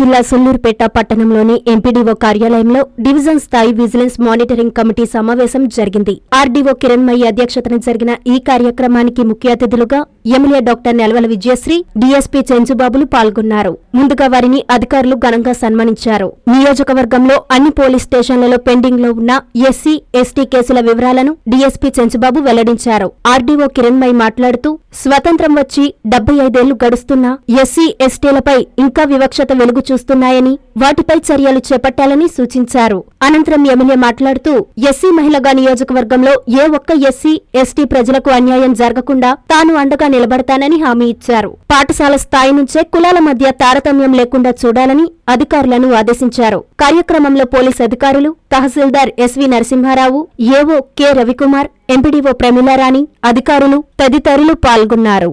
జిల్లా సుల్లూరుపేట పట్టణంలోని ఎంపీడీఓ కార్యాలయంలో డివిజన్ స్థాయి విజిలెన్స్ మానిటరింగ్ కమిటీ సమావేశం జరిగింది. ఆర్డీఓ కిరణ్మయి అధ్యక్షతన జరిగిన ఈ కార్యక్రమానికి ముఖ్య అతిథులుగా MLA doctor Nelavala Vijayasri DSP చెంచుబాబులు పాల్గొన్నారు. ముందుగా వారిని అధికారులు ఘనంగా సన్మానించారు. నియోజకవర్గంలో అన్ని పోలీస్ స్టేషన్లలో పెండింగ్లో ఉన్న ఎస్సీ ఎస్టీ కేసుల వివరాలను డీఎస్పీ చెంచుబాబు వెల్లడించారు. ఆర్డీఓ కిరణ్మయి మాట్లాడుతూ స్వతంత్రం వచ్చి డెబ్బై ఐదేళ్ళు గడుస్తున్న ఎస్సీ ఎస్టీలపై ఇంకా వివక్షత వెలుగు చూస్తున్నాయని వాటిపై చర్యలు చేపట్టాలని సూచించారు. అనంతరం ఎమ్మెల్యే మాట్లాడుతూ ఎస్సీ మహిళగా నియోజకవర్గంలో ఏ ఒక్క ఎస్సీ ఎస్టీ ప్రజలకు అన్యాయం జరగకుండా తాను అండగా నిలబడతానని హామీ ఇచ్చారు. పాఠశాల స్థాయి నుంచే కులాల మధ్య తారతమ్యం లేకుండా చూడాలని అధికారులను ఆదేశించారు. కార్యక్రమంలో పోలీస్ అధికారులు తహసీల్దార్ ఎస్వి నరసింహారావు ఏవో కె రవికుమార్ ఎంపీడీఓ ప్రమీలారాణి అధికారులు తదితరులు పాల్గొన్నారు.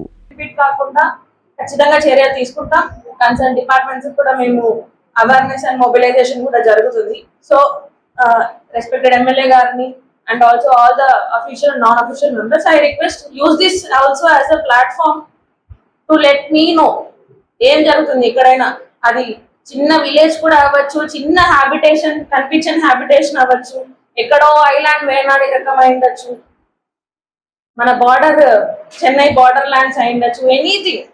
కాకుండా ఖచ్చితంగా చర్యలు తీసుకుంటాం. కన్సర్న్ డిపార్ట్మెంట్స్ కూడా మేము అవేర్నెస్ అండ్ మొబిలైజేషన్ కూడా జరుగుతుంది. సో రెస్పెక్టెడ్ ఎమ్మెల్యే గారిని and also all the official non official members I request use this also as a platform to let me know ఏం జరుగుతుంది ఎక్కడైనా. అది చిన్న విలేజ్ కూడా అవ్వచ్చు చిన్న హ్యాబిటేషన్ కనిపించని హ్యాబిటేషన్ అవ్వచ్చు ఎక్కడో ఐలాండ్ వేనాడి రకం అయి మన border Chennai border lands అయిండొచ్చు anything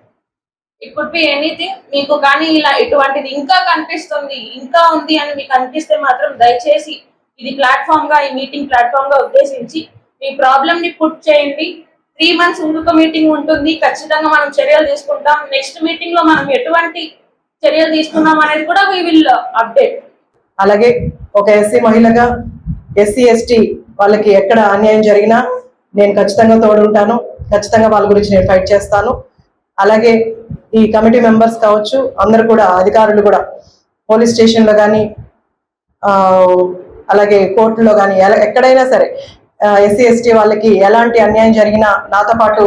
it could be anything మీకు కానీ ఇలా ఇటువంటిది ఇంకా కనిపిస్తుంది ఇంకా ఉంది అని మీకు అనిపిస్తే మాత్రం దయచేసి ఇది ప్లాట్ఫామ్గా ఈ మీటింగ్ ప్లాట్ఫామ్గా ఉద్దేశించి మీ ప్రాబ్లమ్ని పుట్ చేయండి. త్రీ మంత్స్ ఇంకొక మీటింగ్ ఉంటుంది. ఖచ్చితంగా మనం చర్యలు తీసుకుంటాం. నెక్స్ట్ మీటింగ్లో మనం ఎటువంటి చర్యలు తీసుకున్నాం అనేది కూడా వీ విల్ అప్డేట్ అలాగే ఒక ఎస్సీ మహిళగా ఎస్సీ ఎస్టీ వాళ్ళకి ఎక్కడ అన్యాయం జరిగినా నేను ఖచ్చితంగా తోడుంటాను. ఖచ్చితంగా వాళ్ళ గురించి నేను ఫైట్ చేస్తాను. అలాగే ఈ కమిటీ మెంబర్స్ కావచ్చు అందరు కూడా అధికారులు కూడా పోలీస్ స్టేషన్లో కానీ అలాగే కోర్టులో కానీ ఎలా ఎక్కడైనా సరే ఎస్సీ ఎస్టీ వాళ్ళకి ఎలాంటి అన్యాయం జరిగినా నాతో పాటు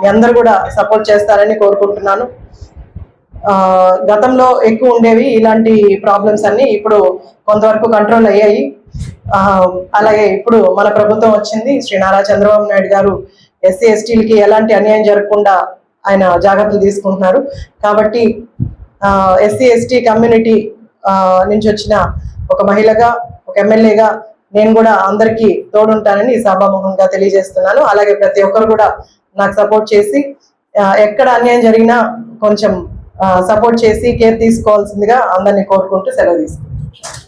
మీ అందరు కూడా సపోర్ట్ చేస్తారని కోరుకుంటున్నాను. గతంలో ఎక్కువ ఉండేవి ఇలాంటి ప్రాబ్లమ్స్ అన్ని ఇప్పుడు కొంతవరకు కంట్రోల్ అయ్యాయి. అలాగే ఇప్పుడు మన ప్రభుత్వం వచ్చింది శ్రీ నారా చంద్రబాబు నాయుడు గారు ఎస్సీ ఎస్టీలకి ఎలాంటి అన్యాయం జరగకుండా ఆయన జాగ్రత్తలు తీసుకుంటున్నారు. కాబట్టి ఎస్సీ ఎస్టీ కమ్యూనిటీ నుంచి వచ్చిన ఒక మహిళగా ఒక ఎమ్మెల్యేగా నేను కూడా అందరికీ తోడుంటానని సభాముఖంగా తెలియజేస్తున్నాను. అలాగే ప్రతి ఒక్కరు కూడా నాకు సపోర్ట్ చేసి ఎక్కడ అన్యాయం జరిగినా కొంచెం సపోర్ట్ చేసి కేర్ తీసుకోవాల్సిందిగా అందరినీ కోరుకుంటూ సెలవు తీసుకుంటాను